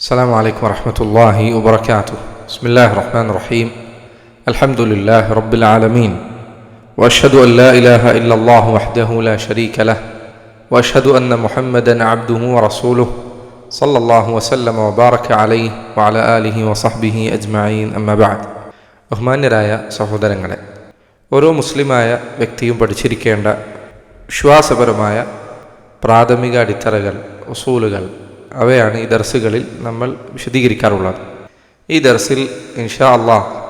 السلام عليكم ورحمة الله وبركاته بسم الله الرحمن الرحيم الحمد لله رب العالمين وأشهد أن لا إله إلا الله وحده لا شريك له وأشهد أن محمدا عبده ورسوله صلى الله وسلم وبارك عليه وعلى آله وصحبه أجمعين أما بعد ബഹുമാന്യരായ സഹോദരങ്ങളെ ഓരോ മുസ്ലിമായ വ്യക്തിയും പഠിച്ചിരിക്കേണ്ട വിശ്വാസപരമായ പ്രാഥമിക അടിത്തറകൾ ഉസൂലുകൾ അവയാണ് ഈ ദർസുകളിൽ നമ്മൾ വിശദീകരിക്കാറുള്ളത്. ഈ ദർസിൽ ഇൻഷാ അള്ളാഹ്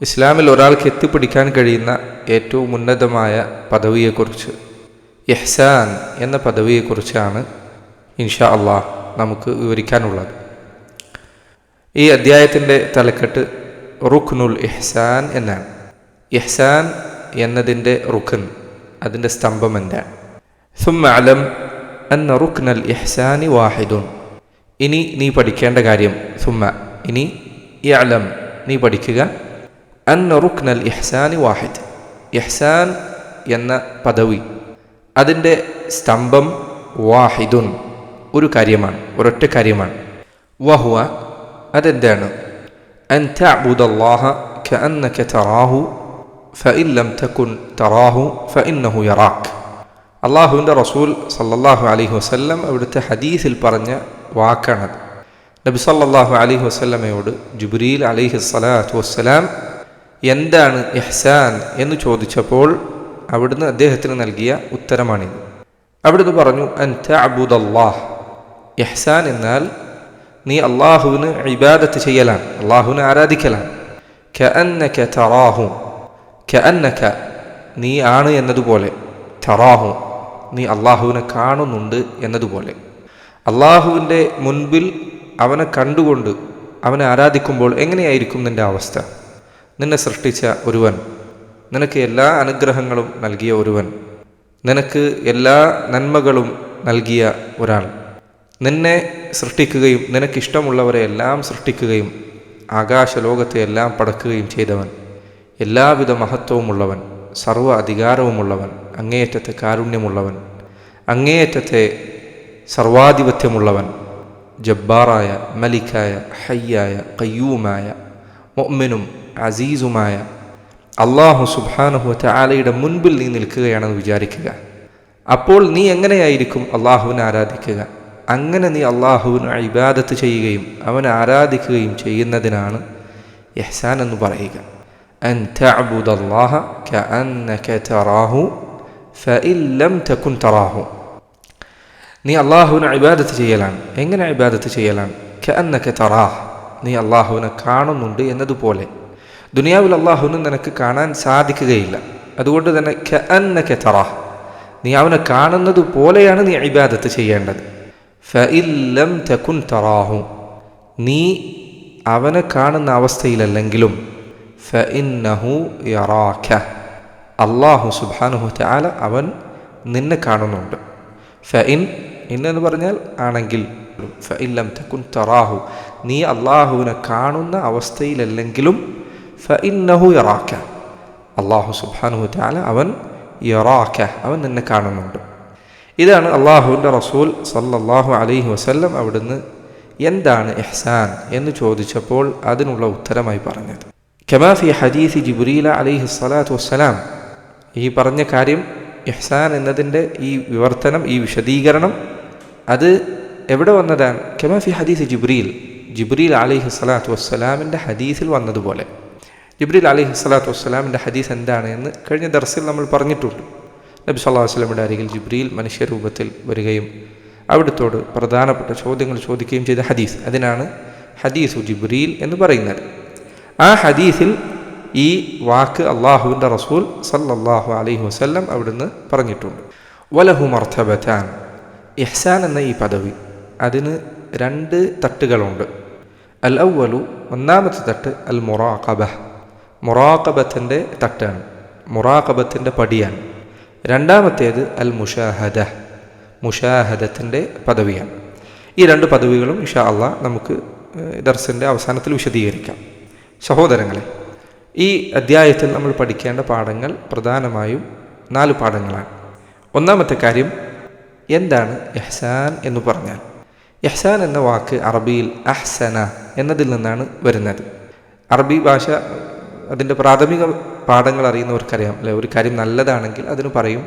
ഇസ്ലാമിൽ ഒരാൾക്ക് എത്തിപ്പിടിക്കാൻ കഴിയുന്ന ഏറ്റവും ഉന്നതമായ പദവിയെക്കുറിച്ച് ഇഹ്സാൻ എന്ന പദവിയെക്കുറിച്ചാണ് ഇൻഷാ അള്ളാഹ് നമുക്ക് വിവരിക്കാനുള്ളത്. ഈ അദ്ധ്യായത്തിന്റെ തലക്കെട്ട് റുഖ്നുൽ ഇഹ്സാൻ എന്നാണ്. ഇഹ്സാൻ എന്നതിന്റെ റുഖൻ അതിന്റെ സ്തംഭം എന്താണ്? ثم അലം റുഖ്നൽ റുക്നൽ ഇഹ്സാനി വാഹിദുൻ. ഇനി നീ പഠിക്കേണ്ട കാര്യം സുമ്മ. ഇനി ഇഅലം നീ പഠിക്കുക. അൻ റുക്നൽ ഇഹ്സാനി വാഹിദ്. ഇഹ്സാൻ എന്ന പദവി. അതിന്റെ സ്തംഭം വാഹിദുൻ. ഒരു കാര്യമാണ് ഒരൊറ്റ കാര്യമാണ്. വഹുവ അതെന്താണ്? അൻ തഅബുദല്ലാഹ കഅന്നക തറാഹു ഫഇൻ ലം തറാഹു ഫഇന്നഹു യറാക്ക്. അള്ളാഹുവിന്റെ റസൂൽ സല്ലല്ലാഹു അലൈഹി വസല്ലം അവിടുത്തെ ഹദീസിൽ പറഞ്ഞ വാക്കാണത്. നബി സല്ലാഹു അലൈഹി വസ്ലമയോട് ജുബ്രീൽ അലൈഹി സ്വലാത്തു വസ്സലാം എന്താണ് ഇഹ്സാൻ? എന്ന് ചോദിച്ചപ്പോൾ അവിടുന്ന് അദ്ദേഹത്തിന് നൽകിയ ഉത്തരമാണിത്. അവിടുന്ന് പറഞ്ഞു അൻ അബുദല്ലാഹ് ഇഹ്സാൻ എന്നാൽ നീ അള്ളാഹുവിന് ഇബാദത്ത് ചെയ്യലാണ് അള്ളാഹുവിനെ ആരാധിക്കലാണ്. കഅന്നക തറാഹു. നീ ആണ് എന്നതുപോലെ. തറാഹു. നീ അള്ളാഹുവിനെ കാണുന്നുണ്ട് എന്നതുപോലെ. അള്ളാഹുവിന്റെ മുൻപിൽ അവനെ കണ്ടുകൊണ്ട് അവനെ ആരാധിക്കുമ്പോൾ എങ്ങനെയായിരിക്കും നിന്റെ അവസ്ഥ? നിന്നെ സൃഷ്ടിച്ച ഒരുവൻ നിനക്ക് എല്ലാ അനുഗ്രഹങ്ങളും നൽകിയ ഒരുവൻ നിനക്ക് എല്ലാ നന്മകളും നൽകിയ ഒരാൾ. നിന്നെ സൃഷ്ടിക്കുകയും നിനക്കിഷ്ടമുള്ളവരെ എല്ലാം സൃഷ്ടിക്കുകയും ആകാശലോകത്തെ എല്ലാം പടക്കുകയും ചെയ്തവൻ എല്ലാവിധ മഹത്വവുമുള്ളവൻ സർവ അധികാരവുമുള്ളവൻ അങ്ങേയറ്റത്തെ കാരുണ്യമുള്ളവൻ അങ്ങേയറ്റത്തെ സർവാധിപത്യമുള്ളവൻ ജബ്ബാറായ മലിക്കായ ഹയ്യായ കയ്യൂമായ മൊമ്മിനും അസീസുമായ അള്ളാഹു സുബാനുഹുവറ്റ ആലയുടെ മുൻപിൽ നീ നിൽക്കുകയാണെന്ന് വിചാരിക്കുക അപ്പോൾ നീ എങ്ങനെയായിരിക്കും അള്ളാഹുവിനെ ആരാധിക്കുക അങ്ങനെ നീ അള്ളാഹുവിന് ഇബാദത്ത് ചെയ്യുകയും അവനെ ആരാധിക്കുകയും ചെയ്യുന്നതിനാണ് യഹ്സാൻ എന്ന് പറയുക أن تعبد الله كأنك تراه فإن لم تكن تراه നീ അള്ളാഹുവിനെ ഇബാദത്ത് ചെയ്യലാണ്. എങ്ങനെ ഇബാദത്ത് ചെയ്യലാണ്? കഅന്നക തറാഹ്. നീ അള്ളാഹുവിനെ കാണുന്നുണ്ട് എന്നതുപോലെ. ദുനിയാവിൽ അള്ളാഹുവിനും നിനക്ക് കാണാൻ സാധിക്കുകയില്ല. അതുകൊണ്ട് തന്നെ കഅന്നക തറാഹ്. നീ അവനെ കാണുന്നത് പോലെയാണ് നീ ഇബാദത്ത് ചെയ്യേണ്ടത്. ഫഇല്ലം തകുൻ തറാഹു. നീ അവനെ കാണുന്ന അവസ്ഥയിലല്ലെങ്കിലും ഫഇന്നഹു യറാഖ അള്ളാഹു സുബാനുഹു ചാല അവൻ നിന്നെ കാണുന്നുണ്ട്. ഫഇൻ ഇന്നെന്ന് പറഞ്ഞാൽ ആണെങ്കിൽ. ഫഇല്ലം തകുൻ തറാഹു. നീ അള്ളാഹുവിനെ കാണുന്ന അവസ്ഥയിലല്ലെങ്കിലും ഫഇന്നഹു യറാക്ക. അള്ളാഹു സുബാനു താല അവൻ യറാക്ക അവൻ നിന്നെ കാണുന്നുണ്ട്. ഇതാണ് അള്ളാഹുവിന്റെ റസൂൽ സല്ലല്ലാഹു അലൈഹി വസല്ലം അവിടുന്ന് എന്താണ് എഹ്സാൻ എന്ന് ചോദിച്ചപ്പോൾ അതിനുള്ള ഉത്തരമായി പറഞ്ഞത്. കമാഫി ഹദീസ് ജിബുരീല അലൈഹി സ്വലാത്തു വസ്സലാം. ഈ പറഞ്ഞ കാര്യം ഇഹ്സാൻ എന്നതിന്റെ ഈ വിവർത്തനം ഈ വിശദീകരണം അത് എവിടെ വന്നതാണ്? കെമാഫി ഹദീസ് ജിബ്രീൽ? ജിബ്രീൽ അലി സ്വലാത്തു വസ്സലാമിന്റെ ഹദീസിൽ വന്നതുപോലെ. ജിബ്രീൽ അലി സ്വലാത്തു വസ്സലാമിന്റെ ഹദീസ് എന്താണ് എന്ന് കഴിഞ്ഞ ദർസിൽ നമ്മൾ പറഞ്ഞിട്ടുണ്ട്. നബി സല്ലാ വസ്ലമിന്റെ അരികിൽ ജിബ്രീൽ മനുഷ്യരൂപത്തിൽ വരികയും അവിടുത്തോട് പ്രധാനപ്പെട്ട ചോദ്യങ്ങൾ ചോദിക്കുകയും ചെയ്ത ഹദീസ്. അതിനാണ് ഹദീസു ജിബ്രീൽ എന്ന് പറയുന്നത്. ആ ഹദീസിൽ ഈ വാക്ക് അള്ളാഹുവിന്റെ റസൂൽ സല്ലാഹു അലൈഹി വസല്ലം അവിടുന്ന് പറഞ്ഞിട്ടുണ്ട്. വലഹു മർത്തബത്താൻ. ഇഹ്സാൻ എന്ന ഈ പദവി അതിന് രണ്ട് തട്ടുകളുണ്ട്. അൽ ഔവലു ഒന്നാമത്തെ തട്ട് അൽ മൊറാഖബ മൊറാഖബത്തിന്റെ തട്ടാണ്. മൊറാഖബത്തിന്റെ പടിയാണ്. രണ്ടാമത്തേത് അൽ മുഷാഹദ. മുഷാഹദത്തിന്റെ പദവിയാണ്. ഈ രണ്ട് പദവികളും ഇഷാ അള്ളാഹ് നമുക്ക് ദർസിന്റെ അവസാനത്തിൽ വിശദീകരിക്കാം. സഹോദരങ്ങളെ ഈ അധ്യായത്തിൽ നമ്മൾ പഠിക്കേണ്ട പാഠങ്ങൾ പ്രധാനമായും നാല് പാഠങ്ങളാണ്. ഒന്നാമത്തെ കാര്യം എന്താണ് എഹ്സാൻ എന്ന് പറഞ്ഞാൽ? എഹ്സാൻ എന്ന വാക്ക് അറബിയിൽ അഹ്സന എന്നതിൽ നിന്നാണ് വരുന്നത്. അറബി ഭാഷ അതിന്റെ പ്രാഥമിക പാഠങ്ങൾ അറിയുന്നവർക്കറിയാം അല്ലെ? ഒരു കാര്യം നല്ലതാണെങ്കിൽ അതിന് പറയും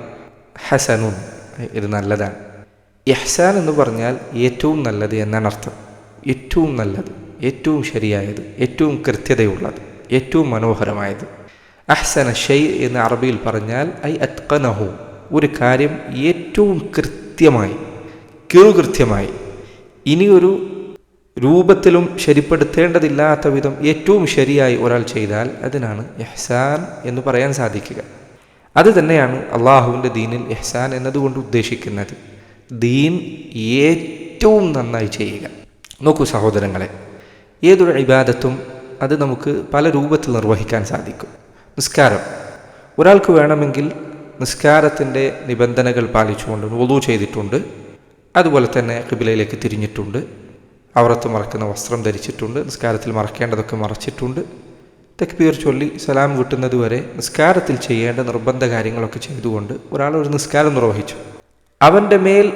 ഹസനുൻ ഇത് നല്ലതാണ്. ഇഹ്സാൻ എന്ന് പറഞ്ഞാൽ ഏറ്റവും നല്ലത് എന്നാണ് അർത്ഥം. ഏറ്റവും നല്ലത് ഏറ്റവും ശരിയായത് ഏറ്റവും കൃത്യതയുള്ളത്. ഏറ്റവും മനോഹരമായത്. അഹ്സന ഷെയ് എന്ന് അറബിയിൽ പറഞ്ഞാൽ ഐ അത്കനഹു ഒരു കാര്യം ഏറ്റവും കൃത്യമായി കിറുകൃത്യമായി. ഇനിയൊരു രൂപത്തിലും ശരിപ്പെടുത്തേണ്ടതില്ലാത്ത വിധം ഏറ്റവും ശരിയായി ഒരാൾ ചെയ്താൽ അതിനാണ് എഹ്സാൻ എന്ന് പറയാൻ സാധിക്കുക. അത് തന്നെയാണ് അള്ളാഹുവിന്റെ ദീനിൽ എഹ്സാൻ എന്നതുകൊണ്ട് ഉദ്ദേശിക്കുന്നത്. ദീൻ ഏറ്റവും നന്നായി ചെയ്യുക. നോക്കൂ സഹോദരങ്ങളെ ഏതൊരു ഇബാദത്തും അത് നമുക്ക് പല രൂപത്തിൽ നിർവഹിക്കാൻ സാധിക്കും. നിസ്കാരം. ഒരാൾക്ക് വേണമെങ്കിൽ നിസ്കാരത്തിന്റെ നിബന്ധനകൾ പാലിച്ചുകൊണ്ട് ഒതു ചെയ്തിട്ടുണ്ട്. അതുപോലെ തന്നെ കിബിലയിലേക്ക് തിരിഞ്ഞിട്ടുണ്ട്. അവറത്ത് മറക്കുന്ന വസ്ത്രം ധരിച്ചിട്ടുണ്ട്. നിസ്കാരത്തിൽ മറക്കേണ്ടതൊക്കെ മറച്ചിട്ടുണ്ട്. തെക്ബീർ ചൊല്ലി സലാം കിട്ടുന്നത് വരെ നിസ്കാരത്തിൽ ചെയ്യേണ്ട നിർബന്ധ കാര്യങ്ങളൊക്കെ ചെയ്തുകൊണ്ട് ഒരാൾ ഒരു നിസ്കാരം നിർവഹിച്ചു. അവന്റെ മേൽ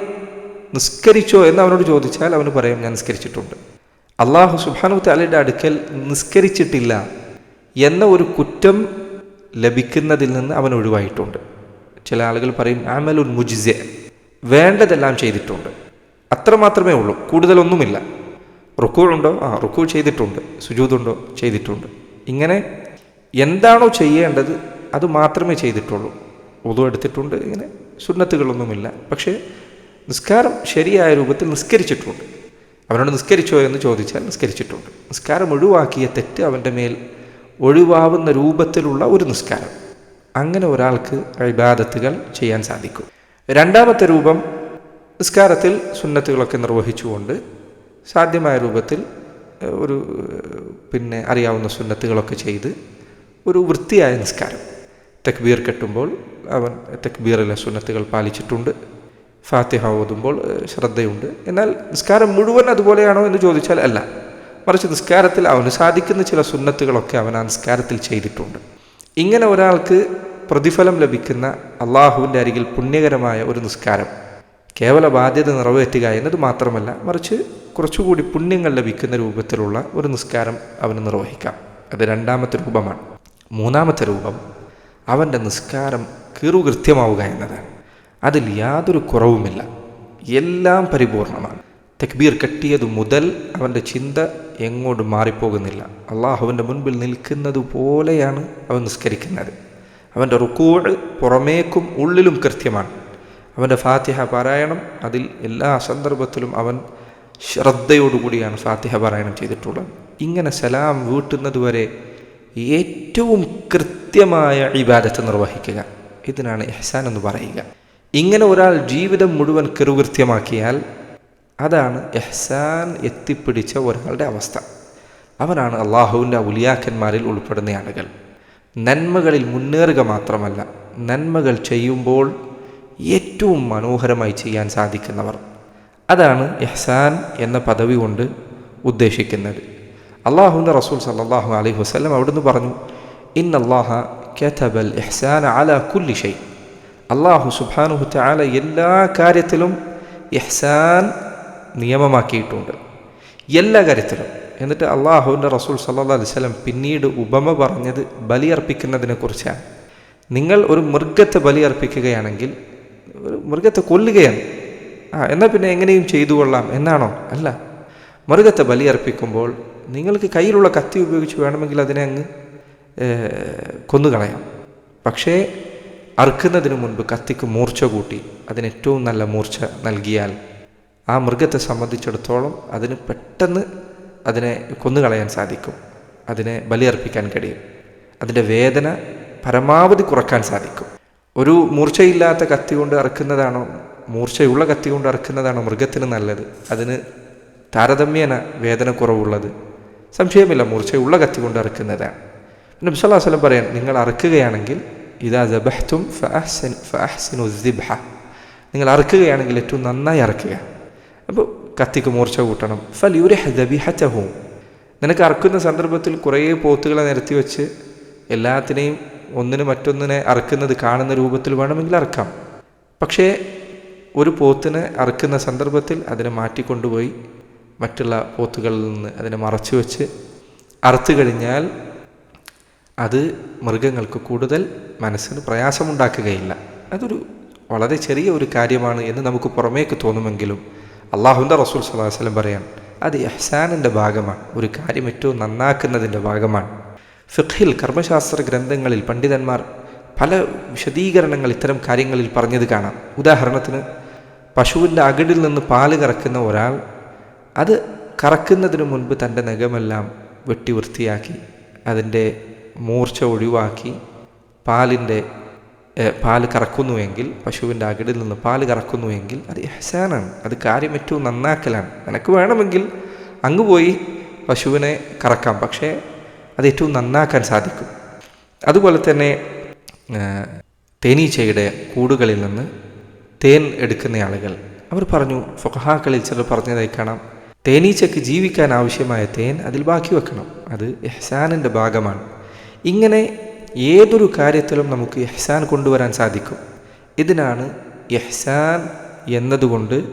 നിസ്കരിച്ചോ എന്ന് അവനോട് ചോദിച്ചാൽ അവന് പറയും ഞാൻ നിസ്കരിച്ചിട്ടുണ്ട്. അള്ളാഹു സുബാനു താലയുടെ അടുക്കൽ നിസ്കരിച്ചിട്ടില്ല എന്ന ഒരു കുറ്റം ലഭിക്കുന്നതിൽ നിന്ന് അവൻ ഒഴിവായിട്ടുണ്ട്. ചില ആളുകൾ പറയും ആമലുൽ മുജിസെ വേണ്ടതെല്ലാം ചെയ്തിട്ടുണ്ട്. അത്ര മാത്രമേ ഉള്ളൂ കൂടുതലൊന്നുമില്ല. റുക്കൂൾ ഉണ്ടോ? ആ റുക്കൂ ചെയ്തിട്ടുണ്ട് സുജൂതുണ്ടോ? ചെയ്തിട്ടുണ്ട്. ഇങ്ങനെ എന്താണോ ചെയ്യേണ്ടത് അത് മാത്രമേ ചെയ്തിട്ടുള്ളൂ. ഉതു എടുത്തിട്ടുണ്ട് ഇങ്ങനെ സുന്നത്തുകളൊന്നുമില്ല. പക്ഷേ നിസ്കാരം ശരിയായ രൂപത്തിൽ നിസ്കരിച്ചിട്ടുണ്ട്. അവനോട് നിസ്കരിച്ചോ എന്ന് ചോദിച്ചാൽ നിസ്കരിച്ചിട്ടുണ്ട്. നിസ്കാരം ഒഴിവാക്കിയ തെറ്റ് അവന്റെ മേൽ ഒഴിവാവുന്ന രൂപത്തിലുള്ള ഒരു നിസ്കാരം. അങ്ങനെ ഒരാൾക്ക് ഇബാദത്തുകൾ ചെയ്യാൻ സാധിക്കും. രണ്ടാമത്തെ രൂപം നിസ്കാരത്തിൽ സുന്നത്തുകളൊക്കെ നിർവഹിച്ചുകൊണ്ട് സാധ്യമായ രൂപത്തിൽ ഒരു പിന്നെ അറിയാവുന്ന സുന്നത്തുകളൊക്കെ ചെയ്ത് ഒരു വൃത്തിയായ നിസ്കാരം. തക്ബീർ കെട്ടുമ്പോൾ അവൻ തെക്ബീറിലെ സുന്നത്തുകൾ പാലിച്ചിട്ടുണ്ട്. ഫാത്തിഹ ഓതുമ്പോൾ ശ്രദ്ധയുണ്ട്. എന്നാൽ നിസ്കാരം മുഴുവൻ അതുപോലെയാണോ എന്ന് ചോദിച്ചാൽ അല്ല. മറിച്ച് നിസ്കാരത്തിൽ അവന് സാധിക്കുന്ന ചില സുന്നത്തുകളൊക്കെ അവൻ ആ നിസ്കാരത്തിൽ ചെയ്തിട്ടുണ്ട്. ഇങ്ങനെ ഒരാൾക്ക് പ്രതിഫലം ലഭിക്കുന്ന അള്ളാഹുവിന്റെ അരികിൽ പുണ്യകരമായ ഒരു നിസ്കാരം കേവല ബാധ്യത നിറവേറ്റുക എന്നത് മാത്രമല്ല മറിച്ച് കുറച്ചുകൂടി പുണ്യങ്ങൾ ലഭിക്കുന്ന രൂപത്തിലുള്ള ഒരു നിസ്കാരം അവന് നിർവഹിക്കാം. അത് രണ്ടാമത്തെ രൂപമാണ്. മൂന്നാമത്തെ രൂപം അവന്റെ നിസ്കാരം കീറുകൃത്യമാവുക എന്നതാണ്. അതിൽ യാതൊരു കുറവുമില്ല. എല്ലാം പരിപൂർണമാണ്. തക്ബീർ കെട്ടിയതു മുതൽ അവന്റെ ചിന്ത എങ്ങോട്ടും മാറിപ്പോകുന്നില്ല. അള്ളാഹുവിന്റെ മുൻപിൽ നിൽക്കുന്നത് പോലെയാണ് അവൻ നിസ്കരിക്കുന്നത്. അവന്റെ റുക്കൂഴ് പുറമേക്കും ഉള്ളിലും കൃത്യമാണ്. അവന്റെ ഫാത്തിഹ പാരായണം അതിൽ എല്ലാ സന്ദർഭത്തിലും അവൻ ശ്രദ്ധയോടുകൂടിയാണ് ഫാത്തിഹ പാരായണം ചെയ്തിട്ടുള്ളത്. ഇങ്ങനെ സലാം വീട്ടുന്നത് വരെ ഏറ്റവും കൃത്യമായ ഇബാദത്ത് നിർവഹിക്കുക. ഇതിനാണ് എഹ്സാൻ എന്ന് പറയുക. ഇങ്ങനെ ഒരാൾ ജീവിതം മുഴുവൻ കെറുകൃത്യമാക്കിയാൽ അതാണ് എഹ്സാൻ എത്തിപ്പിടിച്ച ഒരാളുടെ അവസ്ഥ. അവനാണ് അള്ളാഹുവിന്റെ ഉലിയാക്കന്മാരിൽ ഉൾപ്പെടുന്ന ആളുകൾ. നന്മകളിൽ മുന്നേറുക മാത്രമല്ല നന്മകൾ ചെയ്യുമ്പോൾ ഏറ്റവും മനോഹരമായി ചെയ്യാൻ സാധിക്കുന്നവർ. അതാണ് എഹ്സാൻ എന്ന പദവി കൊണ്ട് ഉദ്ദേശിക്കുന്നത്. അള്ളാഹുവിന്റെ റസൂൽ സല്ലാഹു അലൈഹി വസ്ലം അവിടുന്ന് പറഞ്ഞു അള്ളാഹ കഥബൽ എഹ്സാൻ അല കുല്ലി ഷൈ. അള്ളാഹു സുബാനുഹു ചാല എല്ലാ കാര്യത്തിലും ഇഹ്സാൻ നിയമമാക്കിയിട്ടുണ്ട്. എല്ലാ കാര്യത്തിലും. എന്നിട്ട് അള്ളാഹുവിന്റെ റസൂൽ സല്ലാ അലൈഹി സ്വലം പിന്നീട് ഉപമ പറഞ്ഞത് ബലിയർപ്പിക്കുന്നതിനെ കുറിച്ചാണ് നിങ്ങൾ ഒരു മൃഗത്തെ ബലിയർപ്പിക്കുകയാണെങ്കിൽ ഒരു മൃഗത്തെ കൊല്ലുകയാണ്. ആ എന്നാൽ പിന്നെ എങ്ങനെയും ചെയ്തു കൊള്ളാം എന്നാണോ? അല്ല. മൃഗത്തെ ബലിയർപ്പിക്കുമ്പോൾ നിങ്ങൾക്ക് കയ്യിലുള്ള കത്തി ഉപയോഗിച്ച് വേണമെങ്കിൽ അതിനെ അങ്ങ് കൊന്നുകളയാം. പക്ഷേ അറുക്കുന്നതിന് മുൻപ് കത്തിക്ക് മൂർച്ച കൂട്ടി അതിന് ഏറ്റവും നല്ല മൂർച്ച നൽകിയാൽ ആ മൃഗത്തെ സംബന്ധിച്ചിടത്തോളം അതിന് പെട്ടെന്ന് അതിനെ കൊന്നുകളയാൻ സാധിക്കും. അതിനെ ബലിയർപ്പിക്കാൻ കഴിയും. അതിന്റെ വേദന പരമാവധി കുറയ്ക്കാൻ സാധിക്കും. ഒരു മൂർച്ചയില്ലാത്ത കത്തി കൊണ്ട് അറുക്കുന്നതാണോ മൂർച്ചയുള്ള കത്തി കൊണ്ട് അറുക്കുന്നതാണോ മൃഗത്തിന് നല്ലത്? അതിന് താരതമ്യേന വേദന കുറവുള്ളത് സംശയമില്ല മൂർച്ചയുള്ള കത്തി കൊണ്ട് അറുക്കുന്നതാണ്. പിന്നെ വസ്ലം പറയാൻ നിങ്ങൾ അറുക്കുകയാണെങ്കിൽ ഇതാ ജബഹ്തും ഫഅഹ്സിൻ ഫഅഹ്സിനു ദിബ്ഹ. നിങ്ങൾ അറക്കുകയാണെങ്കിൽ ഏറ്റവും നന്നായി അറക്കുക. അപ്പോൾ കത്തിക്ക് മൂർച്ച കൂട്ടണം. ഫൽ യുരിഹ് ദബിഹറ്റഹു നിനക്ക് അറക്കുന്ന സന്ദർഭത്തിൽ കുറേ പോത്തുകളെ നിരത്തി വെച്ച് എല്ലാത്തിനെയും ഒന്നിനു മറ്റൊന്നിനെ അറക്കുന്നത് കാണുന്ന രൂപത്തിൽ വേണമെങ്കിൽ അറക്കാം. പക്ഷേ ഒരു പോത്തിനെ അറക്കുന്ന സന്ദർഭത്തിൽ അതിനെ മാറ്റിക്കൊണ്ടുപോയി മറ്റുള്ള പോത്തുകളിൽ നിന്ന് അതിനെ മറച്ചു വെച്ച് അറുത്തു കഴിഞ്ഞാൽ അത് മൃഗങ്ങൾക്ക് കൂടുതൽ മനസ്സിന് പ്രയാസമുണ്ടാക്കുകയില്ല. അതൊരു വളരെ ചെറിയ ഒരു കാര്യമാണ് എന്ന് നമുക്ക് പുറമേക്ക് തോന്നുമെങ്കിലും അള്ളാഹുവിന്റെ റസൂൽ സുഹാസ്ലം പറയാൻ അത് എഹ്സാനിന്റെ ഭാഗമാണ്. ഒരു കാര്യം ഏറ്റവും നന്നാക്കുന്നതിന്റെ ഭാഗമാണ്. ഫിഖിൽ കർമ്മശാസ്ത്ര ഗ്രന്ഥങ്ങളിൽ പണ്ഡിതന്മാർ പല വിശദീകരണങ്ങൾ ഇത്തരം കാര്യങ്ങളിൽ പറഞ്ഞത് കാണാം. ഉദാഹരണത്തിന് പശുവിന്റെ അകിടിൽ നിന്ന് പാൽ കറക്കുന്ന ഒരാൾ അത് കറക്കുന്നതിന് മുൻപ് തന്റെ നഖമെല്ലാം വെട്ടി വൃത്തിയാക്കി അതിന്റെ മൂർച്ച ഒഴിവാക്കി പാലിന്റെ പാൽ കറക്കുന്നുവെങ്കിൽ പശുവിന്റെ അകിടിൽ നിന്ന് പാൽ കറക്കുന്നുവെങ്കിൽ അത് എഹ്സാനാണ് അത് കാര്യം ഏറ്റവും നന്നാക്കലാണ്. നിനക്ക് വേണമെങ്കിൽ അങ്ങ് പോയി പശുവിനെ കറക്കാം പക്ഷേ അത് ഏറ്റവും നന്നാക്കാൻ സാധിക്കും. അതുപോലെ തന്നെ തേനീച്ചയുടെ കൂടുകളിൽ നിന്ന് തേൻ എടുക്കുന്ന ആളുകൾ അവർ പറഞ്ഞു ഫൊഹാക്കളിൽ ചിലർ പറഞ്ഞതായി കാണാം തേനീച്ചയ്ക്ക് ജീവിക്കാൻ ആവശ്യമായ തേൻ അതിൽ ബാക്കി വെക്കണം അത് എഹ്സാനിന്റെ ഭാഗമാണ്. ഇങ്ങനെ ഏതൊരു കാര്യത്തിലും നമുക്ക് എഹ്സാൻ കൊണ്ടുവരാൻ സാധിക്കും. ഇതിനാണ് എഹ്സാൻ എന്നതുകൊണ്ട്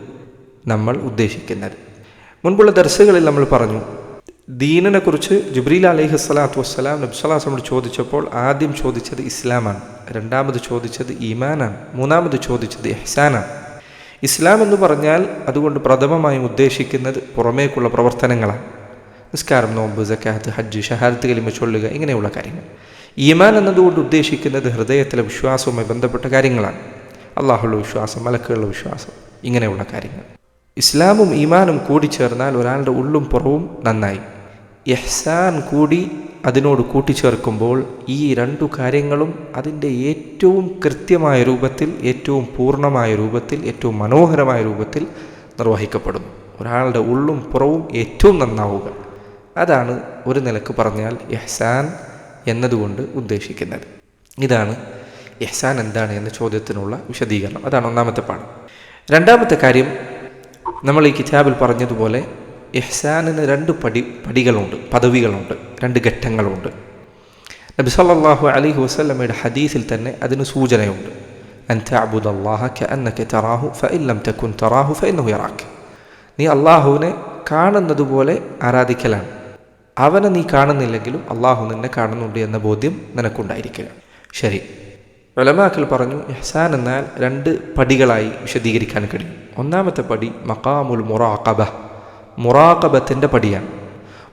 നമ്മൾ ഉദ്ദേശിക്കുന്നത്. മുൻപുള്ള ദർശകളിൽ നമ്മൾ പറഞ്ഞു ദീനിനെ കുറിച്ച് ജുബ്രീൽ അലൈഹി സ്വലാത്തു വസ്സലാം നബ്സലാസമോട് ചോദിച്ചപ്പോൾ ആദ്യം ചോദിച്ചത് ഇസ്ലാമാണ് രണ്ടാമത് ചോദിച്ചത് ഈമാനാണ് മൂന്നാമത് ചോദിച്ചത് എഹ്സാനാണ് ഇസ്ലാം എന്ന് പറഞ്ഞാൽ അതുകൊണ്ട് പ്രഥമമായും ഉദ്ദേശിക്കുന്നത് പുറമേക്കുള്ള പ്രവർത്തനങ്ങളാണ്. നിസ്കാരം നോമ്പ് സക്കാത്ത് ഹജ്ജ് ഷഹാദത്ത് കലിമ ചൊല്ലുക ഇങ്ങനെയുള്ള കാര്യങ്ങൾ. ഈമാൻ എന്നതുകൊണ്ട് ഉദ്ദേശിക്കുന്നത് ഹൃദയത്തിലെ വിശ്വാസവുമായി ബന്ധപ്പെട്ട കാര്യങ്ങളാണ്. അള്ളാഹുള്ള വിശ്വാസം മലക്കുകളുടെ വിശ്വാസം ഇങ്ങനെയുള്ള കാര്യങ്ങൾ. ഇസ്ലാമും ഈമാനും കൂടി ചേർന്നാൽ ഒരാളുടെ ഉള്ളും പുറവും നന്നായി. യഹ്സാൻ കൂടി അതിനോട് കൂട്ടിച്ചേർക്കുമ്പോൾ ഈ രണ്ടു കാര്യങ്ങളും അതിന്റെ ഏറ്റവും കൃത്യമായ രൂപത്തിൽ ഏറ്റവും പൂർണമായ രൂപത്തിൽ ഏറ്റവും മനോഹരമായ രൂപത്തിൽ നിർവഹിക്കപ്പെടുന്നു. ഒരാളുടെ ഉള്ളും പുറവും ഏറ്റവും നന്നാവുക. അതാണ് ഒരു നിലയ്ക്ക് പറഞ്ഞാൽ യഹ്സാൻ എന്നതുകൊണ്ട് ഉദ്ദേശിക്കുന്നത്. ഇതാണ് യഹ്സാൻ എന്താണ് എന്ന ചോദ്യത്തിനുള്ള വിശദീകരണം. അതാണ് ഒന്നാമത്തെ പാഠം. രണ്ടാമത്തെ കാര്യം നമ്മൾ ഈ കിതാബിൽ പറഞ്ഞതുപോലെ എഹ്സാനിന് രണ്ട് പടി പടികളുണ്ട് പദവികളുണ്ട് രണ്ട് ഘട്ടങ്ങളുണ്ട്. നബി സല്ലാഹു അലൈഹി വസല്ലമയുടെ ഹദീസിൽ തന്നെ അതിന് സൂചനയുണ്ട്. നീ അള്ളാഹുവിനെ കാണുന്നതുപോലെ ആരാധിക്കലാണ്. അവനെ നീ കാണുന്നില്ലെങ്കിലും അള്ളാഹു നിന്നെ കാണുന്നുണ്ട് എന്ന ബോധ്യം നിനക്കുണ്ടായിരിക്കുക. ശരി. വലമാക്കൽ പറഞ്ഞു എഹ്സാൻ എന്നാൽ രണ്ട് പടികളായി വിശദീകരിക്കാൻ കഴിയും. ഒന്നാമത്തെ പടി മക്കാമുൽ മുറാഖബ മുറാഖബത്തിന്റെ പടിയാണ്.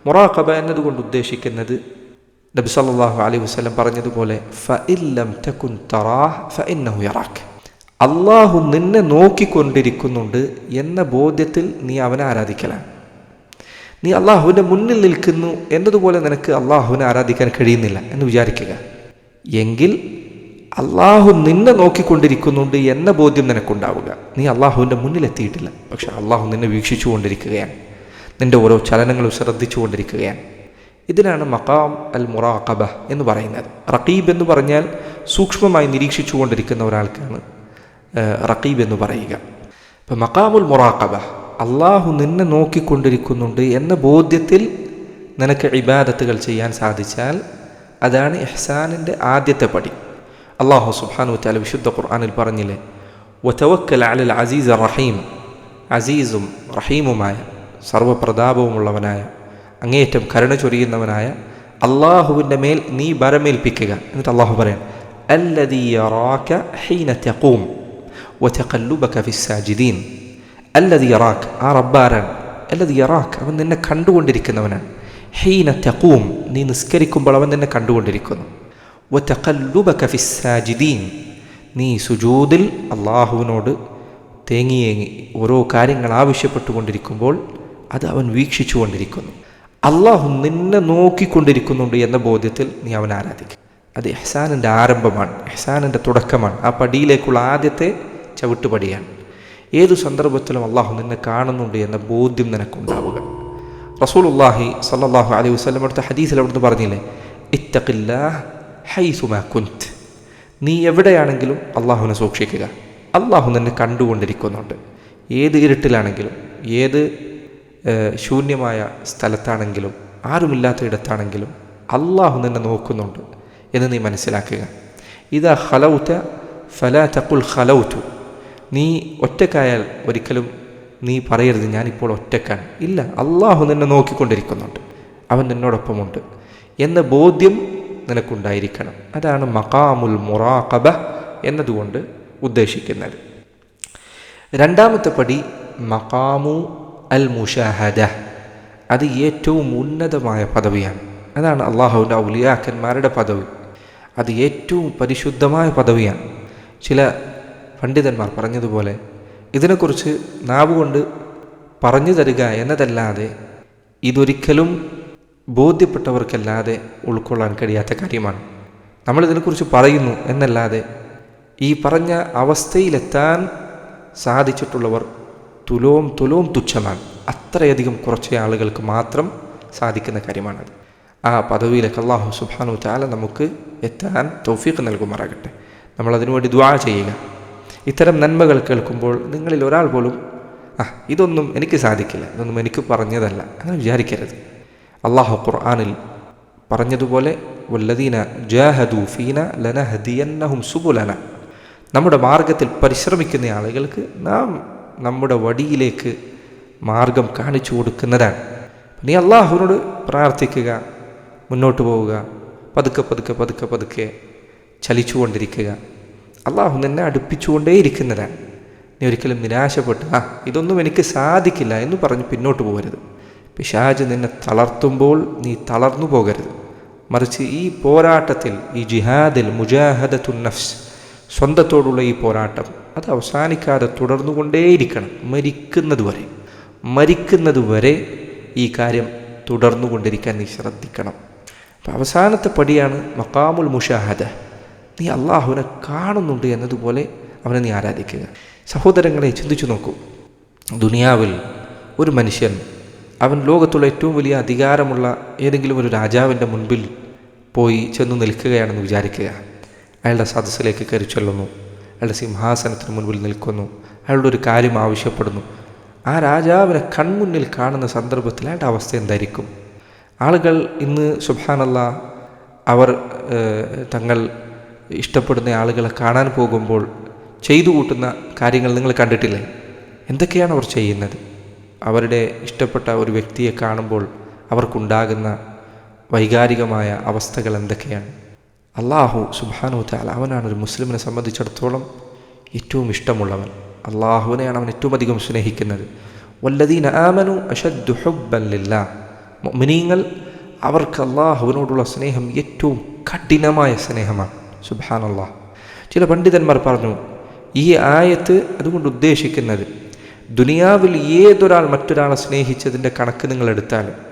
മുറാഖബ എന്നതുകൊണ്ട് ഉദ്ദേശിക്കുന്നത് നബി സല്ലാഹു അലൈഹി വസ്ലം പറഞ്ഞതുപോലെ ഫ ഇല്ലം യറാക്ക് അള്ളാഹു നിന്നെ നോക്കിക്കൊണ്ടിരിക്കുന്നുണ്ട് എന്ന ബോധ്യത്തിൽ നീ അവനെ ആരാധിക്കലാണ്. നീ അള്ളാഹുവിന്റെ മുന്നിൽ നിൽക്കുന്നു എന്നതുപോലെ നിനക്ക് അള്ളാഹുവിനെ ആരാധിക്കാൻ കഴിയുന്നില്ല എന്ന് വിചാരിക്കുക. എങ്കിൽ അള്ളാഹു നിന്നെ നോക്കിക്കൊണ്ടിരിക്കുന്നുണ്ട് എന്ന ബോധ്യം നിനക്കുണ്ടാവുക. നീ അള്ളാഹുവിന്റെ മുന്നിലെത്തിയിട്ടില്ല പക്ഷെ അള്ളാഹു നിന്നെ വീക്ഷിച്ചു കൊണ്ടിരിക്കുകയാണ് നിന്റെ ഓരോ ചലനങ്ങളും ശ്രദ്ധിച്ചു കൊണ്ടിരിക്കുകയാണ് ഇതിനാണ് മക്കാം അൽ മുറാഖബ എന്ന് പറയുന്നത്. റഖീബ് എന്ന് പറഞ്ഞാൽ സൂക്ഷ്മമായി നിരീക്ഷിച്ചു കൊണ്ടിരിക്കുന്ന ഒരാൾക്കാണ് റഖീബ് എന്ന് പറയുക. ഇപ്പം മക്കാമുൽ മുറാഖബ അള്ളാഹു നിന്നെ നോക്കിക്കൊണ്ടിരിക്കുന്നുണ്ട് എന്ന ബോധ്യത്തിൽ നിനക്ക് ഇബാദത്തുകൾ ചെയ്യാൻ സാധിച്ചാൽ അതാണ് എഹ്സാനിന്റെ ആദ്യത്തെ പടി. അള്ളാഹു സുബാനു വച്ചാൽ വിശുദ്ധ ഖുർആാനിൽ പറഞ്ഞില്ലേ വതവക്കൽ അലൽ അസീസ് റഹീം അസീസും റഹീമുമായ സർവപ്രതാപവുമുള്ളവനായ അങ്ങേയറ്റം കരുണ ചൊരിയുന്നവനായ അള്ളാഹുവിന്റെ മേൽ നീ ഭരമേൽപ്പിക്കുക. എന്നിട്ട് അള്ളാഹു പറയാം അല്ലതീ ഹീന തഖൂം വതഖല്ലുബക ഫിസ്സാജിദീൻ അല്ലത് യറാഖ് ആ റബ്ബാരാണ്. അല്ലത് യറാഖ് അവൻ നിന്നെ കണ്ടുകൊണ്ടിരിക്കുന്നവനാണ്. ഹീന തെക്കൂം നീ നിസ്കരിക്കുമ്പോൾ അവൻ നിന്നെ കണ്ടുകൊണ്ടിരിക്കുന്നു. വ നീ സുജൂദിൽ അള്ളാഹുവിനോട് തേങ്ങിയേങ്ങി ഓരോ കാര്യങ്ങൾ ആവശ്യപ്പെട്ടുകൊണ്ടിരിക്കുമ്പോൾ അത് അവൻ വീക്ഷിച്ചു കൊണ്ടിരിക്കുന്നു അള്ളാഹു നിന്നെ നോക്കിക്കൊണ്ടിരിക്കുന്നുണ്ട് എന്ന ബോധ്യത്തിൽ നീ അവൻ ആരാധിക്കും. അത് എഹ്സാനിന്റെ ആരംഭമാണ് എഹ്സാനിന്റെ തുടക്കമാണ്. ആ പടിയിലേക്കുള്ള ആദ്യത്തെ ചവിട്ടുപടിയാണ്. ഏതു സന്ദർഭത്തിലും അള്ളാഹു നിന്നെ കാണുന്നുണ്ട് എന്ന ബോധ്യം നിനക്കുണ്ടാവുക. റസൂലുല്ലാഹി സല്ലാഹു അലൈഹി വസ്ലം അടുത്ത ഹദീസിൽ അവിടുന്ന് പറഞ്ഞില്ലേ ഇത്തഖില്ലാഹ് ഹൈസുമാ കുന്ത് നീ എവിടെയാണെങ്കിലും അള്ളാഹുവിനെ സൂക്ഷിക്കുക. അള്ളാഹു നിന്നെ കണ്ടുകൊണ്ടിരിക്കുന്നുണ്ട്. ഏത് ഇരുട്ടിലാണെങ്കിലും ഏത് ശൂന്യമായ സ്ഥലത്താണെങ്കിലും ആരുമില്ലാത്ത ഇടത്താണെങ്കിലും അള്ളാഹു നിന്നെ നോക്കുന്നുണ്ട് എന്ന് നീ മനസ്സിലാക്കുക. ഇതാ ഹലൗത്ത ഫലാ തക്കുൽ ഹലൗത്തു നീ ഒറ്റക്കായാൽ ഒരിക്കലും നീ പറയരുത് ഞാനിപ്പോൾ ഒറ്റക്കാണ് ഇല്ല അള്ളാഹു നിന്നെ നോക്കിക്കൊണ്ടിരിക്കുന്നുണ്ട്. അവൻ നിന്നോടൊപ്പമുണ്ട്. എന്ന ബോധ്യം നിനക്കുണ്ടായിരിക്കണം. അതാണ് മഖാമുൽ മുറാഖബ എന്നതുകൊണ്ട് ഉദ്ദേശിക്കുന്നത്. രണ്ടാമത്തെ പടി മഖാമു അൽ മുഷാഹദ. അത് ഏറ്റവും ഉന്നതമായ പദവിയാണ്. അതാണ് അള്ളാഹുവിന്റെ ഔലിയാക്കന്മാരുടെ പദവി. അത് ഏറ്റവും പരിശുദ്ധമായ പദവിയാണ്. ചില പണ്ഡിതന്മാർ പറഞ്ഞതുപോലെ ഇതിനെക്കുറിച്ച് നാവ് കൊണ്ട് പറഞ്ഞു തരിക എന്നതല്ലാതെ ഇതൊരിക്കലും ബോധ്യപ്പെട്ടവർക്കല്ലാതെ ഉൾക്കൊള്ളാൻ കഴിയാത്ത കാര്യമാണ്. നമ്മളിതിനെക്കുറിച്ച് പറയുന്നു എന്നല്ലാതെ ഈ പറഞ്ഞ അവസ്ഥയിലെത്താൻ സാധിച്ചിട്ടുള്ളവർ തുലോം തുലോം തുച്ഛമാണ്. അത്രയധികം കുറച്ച് ആളുകൾക്ക് മാത്രം സാധിക്കുന്ന കാര്യമാണത്. ആ പദവിയിലേക്ക് അള്ളാഹു സുബാനു ചാല നമുക്ക് എത്താൻ തൗഫീഖ് നൽകുമാറാകട്ടെ. നമ്മൾ അതിനുവേണ്ടി ദ്വാ ചെയ്യുക. ഇത്തരം നന്മകൾ കേൾക്കുമ്പോൾ നിങ്ങളിൽ ഒരാൾ പോലും ആ ഇതൊന്നും എനിക്ക് സാധിക്കില്ല ഇതൊന്നും എനിക്ക് പറഞ്ഞതല്ല അങ്ങനെ വിചാരിക്കരുത്. അള്ളാഹു ഖുർആാനിൽ പറഞ്ഞതുപോലെ വല്ലദീന ജാഹദു ഫീന ലന ഹദിയന്നഹും സുബുലന നമ്മുടെ മാർഗത്തിൽ പരിശ്രമിക്കുന്ന ആളുകൾക്ക് നാം നമ്മുടെ വടിയിലേക്ക് മാർഗം കാണിച്ചു കൊടുക്കുന്നതാണ്. നീ അള്ളാഹുവിനോട് പ്രാർത്ഥിക്കുക മുന്നോട്ട് പോവുക പതുക്കെ പതുക്കെ പതുക്കെ പതുക്കെ ചലിച്ചുകൊണ്ടിരിക്കുക. അള്ളാഹു നിന്നെ അടുപ്പിച്ചുകൊണ്ടേയിരിക്കുന്നതാണ് നീ ഒരിക്കലും നിരാശപ്പെട്ട്. ആ ഇതൊന്നും എനിക്ക് സാധിക്കില്ല എന്ന് പറഞ്ഞ് പിന്നോട്ട് പോകരുത്. പിശാജ് നിന്നെ തളർത്തുമ്പോൾ നീ തളർന്നു പോകരുത്. മറിച്ച് ഈ പോരാട്ടത്തിൽ ഈ ജിഹാദിൽ മുജാഹദത്തുൻ നഫ്സ് സ്വന്തത്തോടുള്ള ഈ പോരാട്ടം അത് അവസാനിക്കാതെ തുടർന്നുകൊണ്ടേയിരിക്കണം മരിക്കുന്നതുവരെ. മരിക്കുന്നതുവരെ മരിക്കുന്നത് വരെ ഈ കാര്യം തുടർന്നുകൊണ്ടിരിക്കാൻ നീ ശ്രദ്ധിക്കണം. അപ്പം അവസാനത്തെ പടിയാണ് മക്കാമുൽ മുഷാഹദ. നീ അള്ളാഹുവിനെ കാണുന്നുണ്ട് എന്നതുപോലെ അവനെ നീ ആരാധിക്കുക. സഹോദരങ്ങളെ ചിന്തിച്ചു നോക്കൂ. ദുനിയാവിൽ ഒരു മനുഷ്യൻ അവൻ ലോകത്തുള്ള ഏറ്റവും വലിയ അധികാരമുള്ള ഏതെങ്കിലും ഒരു രാജാവിന്റെ മുൻപിൽ പോയി ചെന്ന് നിൽക്കുകയാണെന്ന് വിചാരിക്കുക. അയാളുടെ സദസ്സിലേക്ക് കയറി ചൊല്ലുന്നു. അയാളുടെ സിംഹാസനത്തിന് മുൻപിൽ നിൽക്കുന്നു. അയാളുടെ ഒരു കാര്യം ആവശ്യപ്പെടുന്നു. ആ രാജാവിനെ കൺമുന്നിൽ കാണുന്ന സന്ദർഭത്തിൽ അയാളുടെ അവസ്ഥ എന്തായിരിക്കും? ആളുകൾ ഇന്ന് സുബാനല്ല അവർ തങ്ങൾ ഇഷ്ടപ്പെടുന്ന ആളുകളെ കാണാൻ പോകുമ്പോൾ ചെയ്തു കൂട്ടുന്ന കാര്യങ്ങൾ നിങ്ങൾ കണ്ടിട്ടില്ലേ? എന്തൊക്കെയാണ് അവർ ചെയ്യുന്നത്? അവരുടെ ഇഷ്ടപ്പെട്ട ഒരു വ്യക്തിയെ കാണുമ്പോൾ അവർക്കുണ്ടാകുന്ന വൈകാരികമായ അവസ്ഥകൾ എന്തൊക്കെയാണ്? അള്ളാഹു സുബാനു താല അവനാണ് ഒരു മുസ്ലിമിനെ സംബന്ധിച്ചിടത്തോളം ഏറ്റവും ഇഷ്ടമുള്ളവൻ. അള്ളാഹുവിനെയാണ് അവൻ ഏറ്റവും അധികം സ്നേഹിക്കുന്നത്. വല്ലദീന ആമനു അഷദ്ദു മിനിങ്ങൾ മിനീങ്ങൾ അവർക്ക് അള്ളാഹുവിനോടുള്ള സ്നേഹം ഏറ്റവും കഠിനമായ സ്നേഹമാണ്. അള്ളാഹ് ചില പണ്ഡിതന്മാർ പറഞ്ഞു ഈ ആയത്ത് അതുകൊണ്ട് ഉദ്ദേശിക്കുന്നത് ദുനിയാവിൽ ഏതൊരാൾ മറ്റൊരാളെ സ്നേഹിച്ചതിന്റെ കണക്ക് നിങ്ങൾ എടുത്താലും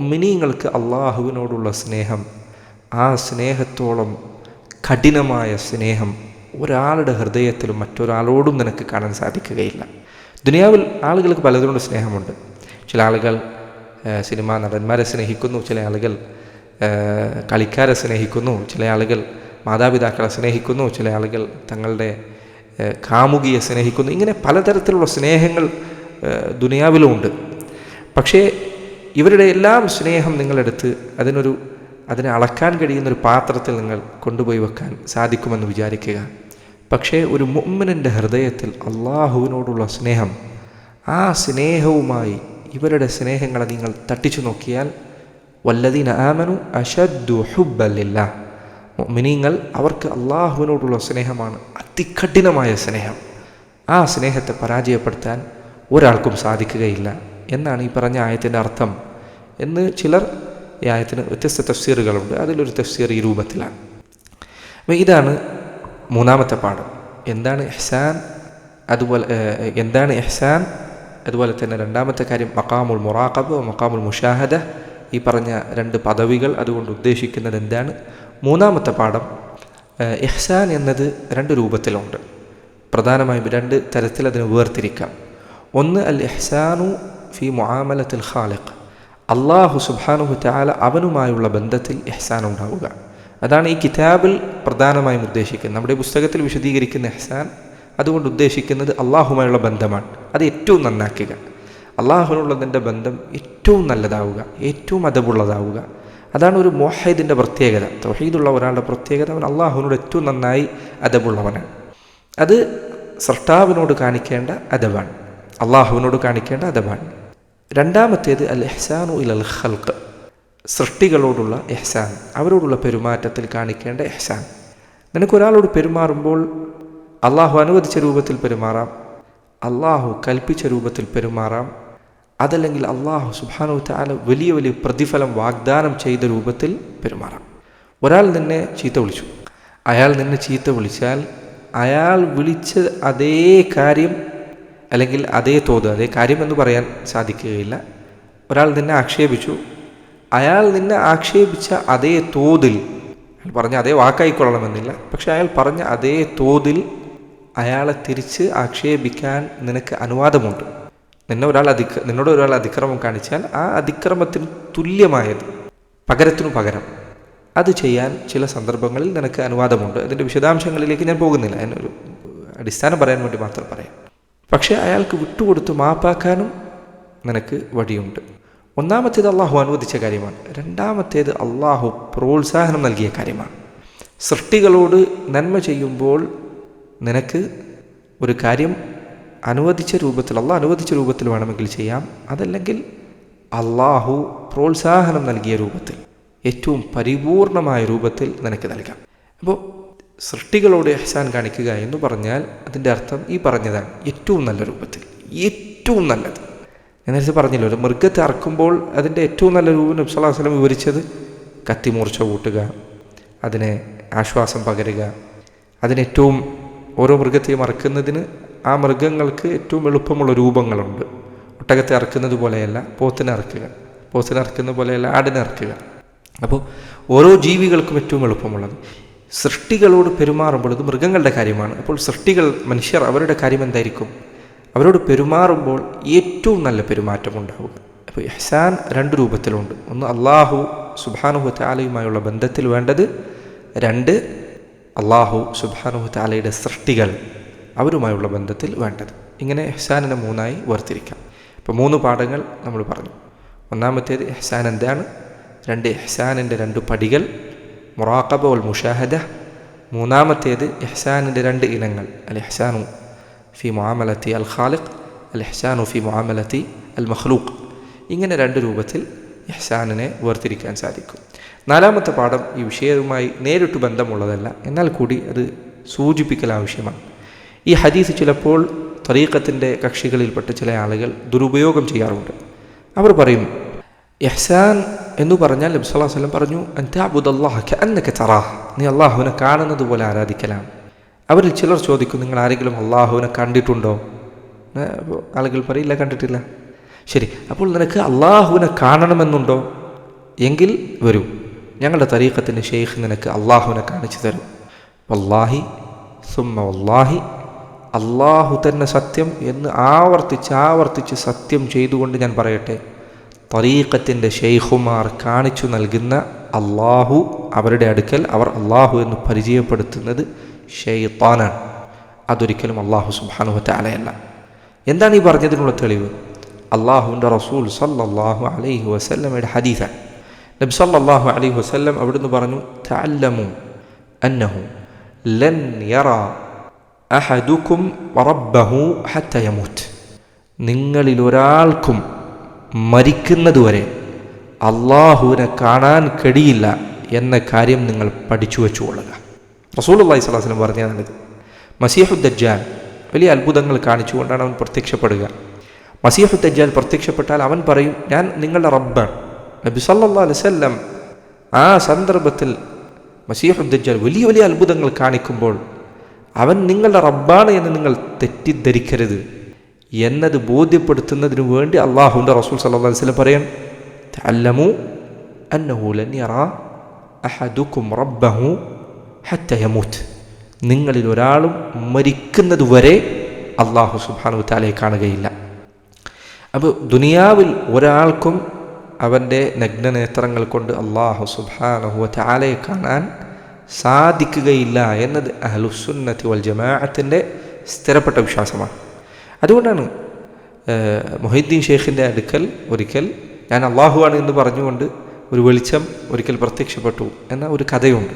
മിനിങ്ങൾക്ക് അള്ളാഹുവിനോടുള്ള സ്നേഹം ആ സ്നേഹത്തോളം കഠിനമായ സ്നേഹം ഒരാളുടെ ഹൃദയത്തിലും മറ്റൊരാളോടും നിനക്ക് കാണാൻ സാധിക്കുകയില്ല. ദുനിയാവിൽ ആളുകൾക്ക് പലതിനോട് സ്നേഹമുണ്ട്. ചില ആളുകൾ സിനിമാ നടന്മാരെ സ്നേഹിക്കുന്നു ചില ആളുകൾ കളിക്കാരെ സ്നേഹിക്കുന്നു ചില ആളുകൾ മാതാപിതാക്കളെ സ്നേഹിക്കുന്നു. ചില ആളുകൾ തങ്ങളുടെ കാമുകിയെ സ്നേഹിക്കുന്നു. ഇങ്ങനെ പലതരത്തിലുള്ള സ്നേഹങ്ങൾ ദുനിയാവിലുമുണ്ട് പക്ഷേ ഇവരുടെ എല്ലാം സ്നേഹം നിങ്ങളെടുത്ത് അതിനൊരു അതിനെ അളക്കാൻ കഴിയുന്ന ഒരു പാത്രത്തിൽ നിങ്ങൾ കൊണ്ടുപോയി വെക്കാൻ സാധിക്കുമെന്ന് വിചാരിക്കുക. പക്ഷേ ഒരു മുമ്മനിന്റെ ഹൃദയത്തിൽ അള്ളാഹുവിനോടുള്ള സ്നേഹം ആ സ്നേഹവുമായി ഇവരുടെ സ്നേഹങ്ങളെ നിങ്ങൾ തട്ടിച്ചു നോക്കിയാൽ വല്ലതീന ആമനു അഷദ്ദു മിനിങ്ങൾ അവർക്ക് അള്ളാഹുവിനോടുള്ള സ്നേഹമാണ്. അതികഠിനമായ സ്നേഹം. ആ സ്നേഹത്തെ പരാജയപ്പെടുത്താൻ ഒരാൾക്കും സാധിക്കുകയില്ല. എന്നാണ് ഈ പറഞ്ഞ ആയത്തിന്റെ അർത്ഥം. എന്ന് ചിലർ ഈ ആയത്തിന് വ്യത്യസ്ത തഫ്സീറുകളുണ്ട്. അതിലൊരു തഫ്സീർ ഈ രൂപത്തിലാണ്. അപ്പോൾ ഇതാണ് മൂന്നാമത്തെ പാഠം. എന്താണ് എഹ്സാൻ അതുപോലെ എന്താണ് എഹ്സാൻ അതുപോലെ തന്നെ രണ്ടാമത്തെ കാര്യം മക്കാമുൽ മൊറാഖബ് മക്കാമുൽ മുഷാഹദ. ഈ പറഞ്ഞ രണ്ട് പദവികൾ അതുകൊണ്ട് ഉദ്ദേശിക്കുന്നത് എന്താണ്? മൂന്നാമത്തെ പാഠം ഇഹ്സാൻ എന്നത് രണ്ട് രൂപത്തിലുണ്ട്. പ്രധാനമായും രണ്ട് തരത്തിൽ അതിന് വേർതിരിക്കാം. ഒന്ന് അൽ ഇഹ്സാനു ഫി മുആമലത്തിൽ ഖാലിഖ്. അള്ളാഹു സുബാനുഹു താല അവനുമായുള്ള ബന്ധത്തിൽ എഹ്സാൻ ഉണ്ടാവുക. അതാണ് ഈ കിതാബിൽ പ്രധാനമായും ഉദ്ദേശിക്കുന്നത്. നമ്മുടെ പുസ്തകത്തിൽ വിശദീകരിക്കുന്ന എഹ്സാൻ അതുകൊണ്ട് ഉദ്ദേശിക്കുന്നത് അള്ളാഹുമായുള്ള ബന്ധമാണ്. അത് ഏറ്റവും നന്നാക്കുക. അള്ളാഹുനുള്ളതിന്റെ ബന്ധം ഏറ്റവും നല്ലതാവുക ഏറ്റവും അതവുള്ളതാവുക അതാണ് ഒരു മൊഹീദിന്റെ പ്രത്യേകത. തൗഹീദുള്ള ഒരാളുടെ പ്രത്യേകത അവൻ അള്ളാഹുവിനോട് ഏറ്റവും നന്നായി അദബുള്ളവനാണ്. അത് സർട്ടാവിനോട് കാണിക്കേണ്ട അദബാണ്. അള്ളാഹുവിനോട് കാണിക്കേണ്ട അദബാണ്. രണ്ടാമത്തേത് അൽ എഹ്സാനു ഇൽ അൽ ഹൽക്ക് സൃഷ്ടികളോടുള്ള എഹ്സാൻ അവരോടുള്ള പെരുമാറ്റത്തിൽ കാണിക്കേണ്ട എഹ്സാൻ നിനക്കൊരാളോട് പെരുമാറുമ്പോൾ അള്ളാഹു അനുവദിച്ച രൂപത്തിൽ പെരുമാറാം. അള്ളാഹു കൽപ്പിച്ച രൂപത്തിൽ പെരുമാറാം. അതല്ലെങ്കിൽ അള്ളാഹു സുബാനു താല വലിയ വലിയ പ്രതിഫലം വാഗ്ദാനം ചെയ്ത രൂപത്തിൽ പെരുമാറാം. ഒരാൾ നിന്നെ ചീത്ത വിളിച്ചു. അയാൾ നിന്നെ ചീത്ത വിളിച്ചാൽ അയാൾ വിളിച്ച അതേ കാര്യം അല്ലെങ്കിൽ അതേ തോത് അതേ കാര്യം എന്ന് പറയാൻ സാധിക്കുകയില്ല. ഒരാൾ നിന്നെ ആക്ഷേപിച്ചു. അയാൾ നിന്നെ ആക്ഷേപിച്ച അതേ തോതിൽ അയാൾ പറഞ്ഞ അതേ വാക്കായിക്കൊള്ളണമെന്നില്ല പക്ഷെ അയാൾ പറഞ്ഞ അതേ തോതിൽ അയാളെ തിരിച്ച് ആക്ഷേപിക്കാൻ നിനക്ക് അനുവാദമുണ്ട്. നിന്നെ ഒരാൾ അധിക നിന്നോട് ഒരാൾ അതിക്രമം കാണിച്ചാൽ ആ അതിക്രമത്തിന് തുല്യമായത് പകരത്തിനു പകരം. അത് ചെയ്യാൻ ചില സന്ദർഭങ്ങളിൽ നിനക്ക് അനുവാദമുണ്ട്. അതിന്റെ വിശദാംശങ്ങളിലേക്ക് ഞാൻ പോകുന്നില്ല. എന്നൊരു അടിസ്ഥാനം പറയാൻ വേണ്ടി മാത്രം പറയാം. പക്ഷേ അയാൾക്ക് വിട്ടുകൊടുത്ത് മാപ്പാക്കാനും നിനക്ക് വഴിയുണ്ട്. ഒന്നാമത്തേത് അള്ളാഹു അനുവദിച്ച കാര്യമാണ്. രണ്ടാമത്തേത് അള്ളാഹു പ്രോത്സാഹനം നൽകിയ കാര്യമാണ്. സൃഷ്ടികളോട് നന്മ ചെയ്യുമ്പോൾ നിനക്ക് ഒരു കാര്യം അനുവദിച്ച രൂപത്തിൽ അള്ളാഹ് അനുവദിച്ച രൂപത്തിൽ വേണമെങ്കിൽ ചെയ്യാം. അതല്ലെങ്കിൽ അള്ളാഹു പ്രോത്സാഹനം നൽകിയ രൂപത്തിൽ ഏറ്റവും പരിപൂർണമായ രൂപത്തിൽ നിനക്ക് നൽകാം. അപ്പോൾ സൃഷ്ടികളോട് എഹ്സാൻ കാണിക്കുക എന്ന് പറഞ്ഞാൽ അതിന്റെ അർത്ഥം ഈ പറഞ്ഞതാണ് ഏറ്റവും നല്ല രൂപത്തിൽ ഏറ്റവും നല്ലത്. ഞാൻ നേരത്തെ പറഞ്ഞല്ലോ ഒരു മൃഗത്തെ അറക്കുമ്പോൾ അതിന്റെ ഏറ്റവും നല്ല രൂപം നബ്സലാസ്ലം വിവരിച്ചത് കത്തിമൂർച്ച കൂട്ടുക അതിനെ ആശ്വാസം പകരുക. അതിനേറ്റവും ഓരോ മൃഗത്തെയും അറക്കുന്നതിന് ആ മൃഗങ്ങൾക്ക് ഏറ്റവും എളുപ്പമുള്ള രൂപങ്ങളുണ്ട്. ഒട്ടകത്തെ അറക്കുന്നത് പോലെയല്ല പോത്തിനെ അറക്കുക പോത്തിനെ അറക്കുന്ന പോലെയല്ല ആടിനെ അറക്കുക അപ്പോൾ ഓരോ ജീവികൾക്കും ഏറ്റവും എളുപ്പമുള്ളത്. സൃഷ്ടികളോട് പെരുമാറുമ്പോൾ ഇത് മൃഗങ്ങളുടെ കാര്യമാണ്. അപ്പോൾ സൃഷ്ടികൾ മനുഷ്യർ അവരുടെ കാര്യം എന്തായിരിക്കും? അവരോട് പെരുമാറുമ്പോൾ ഏറ്റവും നല്ല പെരുമാറ്റം ഉണ്ടാവുക അപ്പോൾ എഹ്സാൻ രണ്ട് രൂപത്തിലുണ്ട്. ഒന്ന് അള്ളാഹു സുബാനുഹു താലയുമായുള്ള ബന്ധത്തിൽ വേണ്ടത്. രണ്ട് അള്ളാഹു സുബാനുഹു താലയുടെ സൃഷ്ടികൾ. അവരുമായുള്ള ബന്ധത്തിൽ വേണ്ടത്. ഇങ്ങനെ എഹ്സാനിനെ മൂന്നായി വേർതിരിക്കാം. ഇപ്പോൾ മൂന്ന് പാഠങ്ങൾ നമ്മൾ പറഞ്ഞു. ഒന്നാമത്തേത് എഹ്സാൻ എന്താണ്? രണ്ട് എഹ്സാനിന്റെ രണ്ട് പടികൾ മൊറാക്കബ ഉൽ മുഷാഹദ. മൂന്നാമത്തേത് എഹ്സാനിന്റെ രണ്ട് ഇനങ്ങൾ അൽ എഹ്സാനു ഫി മുആമലത്തി അൽ ഖാലിഖ് അൽ എഹ്സാനു ഫി മുആമലത്തി അൽ മഹ്ലൂഖ് ഇങ്ങനെ രണ്ട് രൂപത്തിൽ എഹ്സാനിനെ വേർതിരിക്കാൻ സാധിക്കും. നാലാമത്തെ പാഠം ഈ വിഷയവുമായി നേരിട്ട് ബന്ധമുള്ളതല്ല. എന്നാൽ കൂടി അത് സൂചിപ്പിക്കൽ ആവശ്യമാണ്. ഈ ഹദീസ് ചിലപ്പോൾ തറീഖത്തിന്റെ കക്ഷികളിൽപ്പെട്ട ചില ആളുകൾ ദുരുപയോഗം ചെയ്യാറുണ്ട്. അവർ പറയും ഇഹ്സാൻ എന്ന് പറഞ്ഞാൽ നബി അലൈഹി വസല്ലം പറഞ്ഞു അൻതഅബുദല്ലാഹ കഅന്നക തറാഹ്. നീ അള്ളാഹുവിനെ കാണുന്നത് പോലെ ആരാധിക്കലാണ്. അവരിൽ ചിലർ ചോദിക്കും നിങ്ങൾ ആരെങ്കിലും അള്ളാഹുവിനെ കണ്ടിട്ടുണ്ടോ? ആളുകൾ പറയില്ല കണ്ടിട്ടില്ല. ശരി അപ്പോൾ നിനക്ക് അള്ളാഹുവിനെ കാണണമെന്നുണ്ടോ? എങ്കിൽ വരൂ. ഞങ്ങളുടെ തരീഖത്തിന്റെ ഷെയ്ഖ് നിനക്ക് അള്ളാഹുവിനെ കാണിച്ചു തരും. വല്ലാഹി സുമ്മ വല്ലാഹി അള്ളാഹു തന്നെ സത്യം എന്ന് ആവർത്തിച്ച് ആവർത്തിച്ച് സത്യം ചെയ്തുകൊണ്ട് ഞാൻ പറയട്ടെ. തറീഖത്തിന്റെ ഷെയ്ഖുമാർ കാണിച്ചു നൽകുന്ന അള്ളാഹു അവരുടെ അടുക്കൽ അവർ അള്ളാഹു എന്ന് പരിചയപ്പെടുത്തുന്നത് ഷെയ്ത്താനാണ് അതൊരിക്കലും അള്ളാഹു സുബാനുഹത്തെ അലയല്ല എന്താണ് ഈ പറഞ്ഞതിനുള്ള തെളിവ്? അള്ളാഹുവിന്റെ റസൂൽ സല്ലാഹു അലൈഹി വസല്ലമയുടെ ഹദീസാണ്. നബി സല്ലല്ലാഹു അലൈഹി വസല്ലം അവിടുന്ന് പറഞ്ഞു അന്നഹു ലൻ യറ അഹദുക്കും റബ്ബഹു ഹത്ത യമൂത്ത്. നിങ്ങളിൽ ഒരാൾക്കും മരിക്കുന്നതുവരെ അള്ളാഹുവിനെ കാണാൻ കഴിയില്ല എന്ന കാര്യം നിങ്ങൾ പഠിച്ചു വെച്ചുകൊള്ളുക റസൂൽ അള്ളഹി സ്വലാസ്ലം പറഞ്ഞതാണിത് മസീഹുദ്ദജാൻ വലിയ അത്ഭുതങ്ങൾ കാണിച്ചുകൊണ്ടാണ് അവൻ പ്രത്യക്ഷപ്പെടുക. മസീഹുദ്ദജാൻ പ്രത്യക്ഷപ്പെട്ടാൽ അവൻ പറയും ഞാൻ നിങ്ങളുടെ റബ്ബാണ്. നബി സല്ലാ അലൈവല്ലം ആ സന്ദർഭത്തിൽ മസീഹുദ്ദജാൻ വലിയ വലിയ അത്ഭുതങ്ങൾ കാണിക്കുമ്പോൾ അവൻ നിങ്ങളുടെ റബ്ബാണ് എന്ന് നിങ്ങൾ തെറ്റിദ്ധരിക്കരുത് എന്നത് ബോധ്യപ്പെടുത്തുന്നതിന് വേണ്ടി അള്ളാഹുവിന്റെ റസൂൽ സല്ലാ അലൈഹി സ്വലം പറയാൻ തഅല്ലമു അന്നഹു ലൻ യറാ റബ്ബഹു ഹറ്റയമൂത്ത് നിങ്ങളിൽ ഒരാളും മരിക്കുന്നത് വരെ അള്ളാഹു സുബാനു താലയെ കാണുകയില്ല. അപ്പോൾ ദുനിയാവിൽ ഒരാൾക്കും അവന്റെ നഗ്നനേത്രങ്ങൾ കൊണ്ട് അള്ളാഹു സുബാനഹു താലയെ കാണാൻ സാധിക്കുകയില്ല എന്നത് അഹ്ലുസുന്നത്തി വൽ ജമാഅത്തിന്റെ സ്ഥിരപ്പെട്ട വിശ്വാസമാണ്. അതുകൊണ്ടാണ് മൊഹീദ്ദീൻ ഷെയ്ഖിന്റെ അടുക്കൽ ഒരിക്കൽ ഞാൻ അള്ളാഹുവാണ് എന്ന് പറഞ്ഞുകൊണ്ട് ഒരു വെളിച്ചം ഒരിക്കൽ പ്രത്യക്ഷപ്പെട്ടു എന്ന ഒരു കഥയുണ്ട്.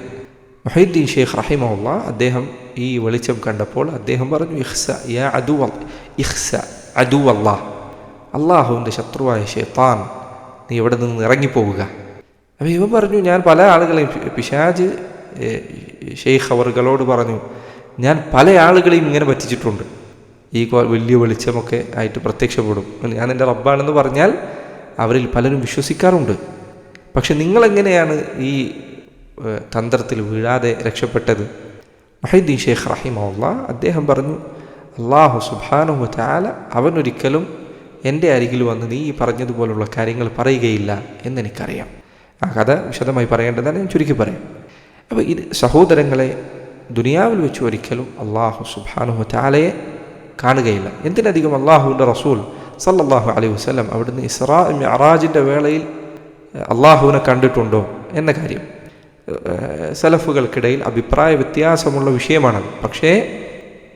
മൊഹീദ്ദീൻ ഷെയ്ഖ് റഹിമുള്ള അദ്ദേഹം ഈ വെളിച്ചം കണ്ടപ്പോൾ അദ്ദേഹം പറഞ്ഞു ഇഹ്സ യാ അദു ഇഹ്സ അദു അള്ളാഹ് അള്ളാഹുവിന്റെ ശത്രുവായ ഷെയ്ത്താൻ നീ ഇവിടെ നിന്ന് ഇറങ്ങിപ്പോവുക? അപ്പോൾ ഇവൻ പറഞ്ഞു ഞാൻ പല ആളുകളെയും പിശാജ് ഷെയ്ഖ് അവറുകളോട് പറഞ്ഞു ഞാൻ പല ആളുകളെയും ഇങ്ങനെ പറ്റിച്ചിട്ടുണ്ട്. ഈ വലിയ വെളിച്ചമൊക്കെ ആയിട്ട് പ്രത്യക്ഷപ്പെടും. ഞാൻ എന്റെ റബ്ബാണെന്ന് പറഞ്ഞാൽ അവരിൽ പലരും വിശ്വസിക്കാറുണ്ട്. പക്ഷെ നിങ്ങളെങ്ങനെയാണ് ഈ തന്ത്രത്തിൽ വീഴാതെ രക്ഷപ്പെട്ടത്? മഹീദ്ദീൻ ഷെയ്ഖ് റഹിമുള്ള അദ്ദേഹം പറഞ്ഞു അള്ളാഹു സുബാനുഹു താല അവനൊരിക്കലും എന്റെ അരികിൽ വന്ന് നീ ഈ പറഞ്ഞതുപോലുള്ള കാര്യങ്ങൾ പറയുകയില്ല എന്നെനിക്കറിയാം. ആ കഥ വിശദമായി പറയേണ്ടതാണ് ഞാൻ ചുരുക്കി പറയാം. അപ്പോൾ ഇത് സഹോദരങ്ങളെ ദുനിയാവിൽ വെച്ച് ഒരിക്കലും അള്ളാഹു സുബാനുഹു താലയെ കാണുകയില്ല. എന്തിനധികം അള്ളാഹുവിന്റെ റസൂൽ സല്ലാഹു അലൈഹി വസ്ലം അവിടുന്ന് ഇസ്രാ അറാജിന്റെ വേളയിൽ അള്ളാഹുവിനെ കണ്ടിട്ടുണ്ടോ എന്ന കാര്യം. സലഫുകൾക്കിടയിൽ അഭിപ്രായ വ്യത്യാസമുള്ള വിഷയമാണത്. പക്ഷേ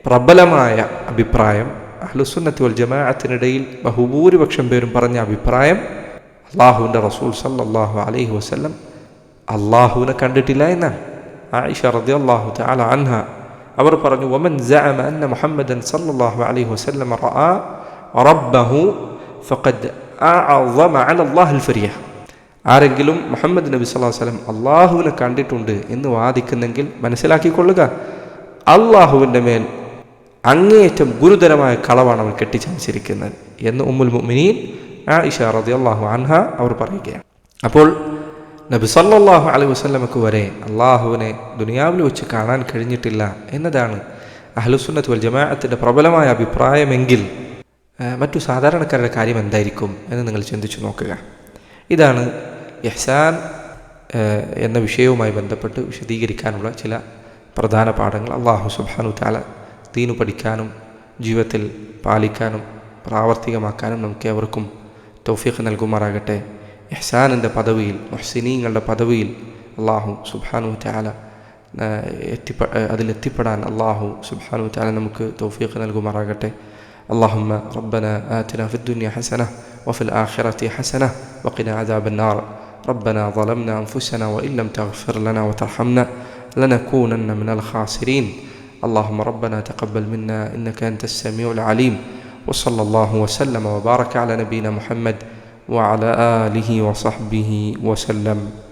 പ്രബലമായ അഭിപ്രായം അഹ്ലുസുന്നത്തി വൽ ജമാഅത്തിനിടയിൽ ബഹുഭൂരിപക്ഷം പേരും പറഞ്ഞ അഭിപ്രായം അള്ളാഹുവിന്റെ റസൂൽ സല്ലാഹു അലൈഹി വസല്ലം അള്ളാഹുവിനെ കണ്ടിട്ടില്ല എന്നാണ് ആയിഷ റതി അള്ളാഹു താല അൻഹ. അവർ പറഞ്ഞു ഒമൻ ജഅമ അന്ന മുഹമ്മദൻ സല്ലല്ലാഹു അലൈഹി വസല്ലം റഅ റബ്ബഹു ഫഖദ് അഅظമ അല അല്ലാഹുൽ ഫരിയ. ആരെങ്കിലും മുഹമ്മദ് നബി സല്ലല്ലാഹു അലൈഹി വസല്ലം അള്ളാഹുവിനെ കണ്ടിട്ടുണ്ട് എന്ന് വാദിക്കുന്നെങ്കിൽ മനസ്സിലാക്കിക്കൊള്ളുക. അള്ളാഹുവിന്റെ മേൽ അങ്ങേയറ്റം ഗുരുതരമായ കളവാണ് അവർ കെട്ടിച്ചയച്ചിരിക്കുന്നത് എന്ന് ഉമ്മുൽ മുഅ്മിനീൻ ആയിഷ റളിയല്ലാഹു അൻഹ അവർ പറയുകയാണ്. അപ്പോൾ നബി സല്ലാഹു അലൈ വസല്ലമക്ക് വരെ അള്ളാഹുവിനെ ദുനിയാവിൽ വെച്ച് കാണാൻ കഴിഞ്ഞിട്ടില്ല എന്നതാണ് അഹ്ലുസുന്നത്ത് വൽ ജമാഅത്തിന്റെ പ്രബലമായ അഭിപ്രായമെങ്കിൽ മറ്റു സാധാരണക്കാരുടെ കാര്യം എന്തായിരിക്കും എന്ന് നിങ്ങൾ ചിന്തിച്ചു നോക്കുക. ഇതാണ് യഹ്സാൻ എന്ന വിഷയവുമായി ബന്ധപ്പെട്ട് വിശദീകരിക്കാനുള്ള ചില പ്രധാന പാഠങ്ങൾ അള്ളാഹു സുബാനു താല ദീനു പഠിക്കാനും ജീവിതത്തിൽ പാലിക്കാനും പ്രാവർത്തികമാക്കാനും നമുക്ക് ഏവർക്കും തൗഫീഖ് നൽകുമാറാകട്ടെ. ഇഹ്സാനിൻ്റെ പദവിയിൽ മുഹ്സിനീങ്ങളുടെ പദവിയിൽ അള്ളാഹു സുബ്ഹാനു താല എത്തിപ്പ അതിലെത്തിപ്പെടാൻ അള്ളാഹു സുബ്ഹാനു താല നമുക്ക് തൗഫീഖ് നൽകുമാറാകട്ടെ اللهم ربنا آتنا في الدنيا حسنة وفي الآخرة حسنة وقنا عذاب النار ربنا ظلمنا أنفسنا وإن لم تغفر لنا وترحمنا لنكونن من الخاسرين اللهم ربنا تقبل منا إنك أنت السميع العليم وصلى الله وسلم وبارك على نبينا محمد وعلى آله وصحبه وسلم.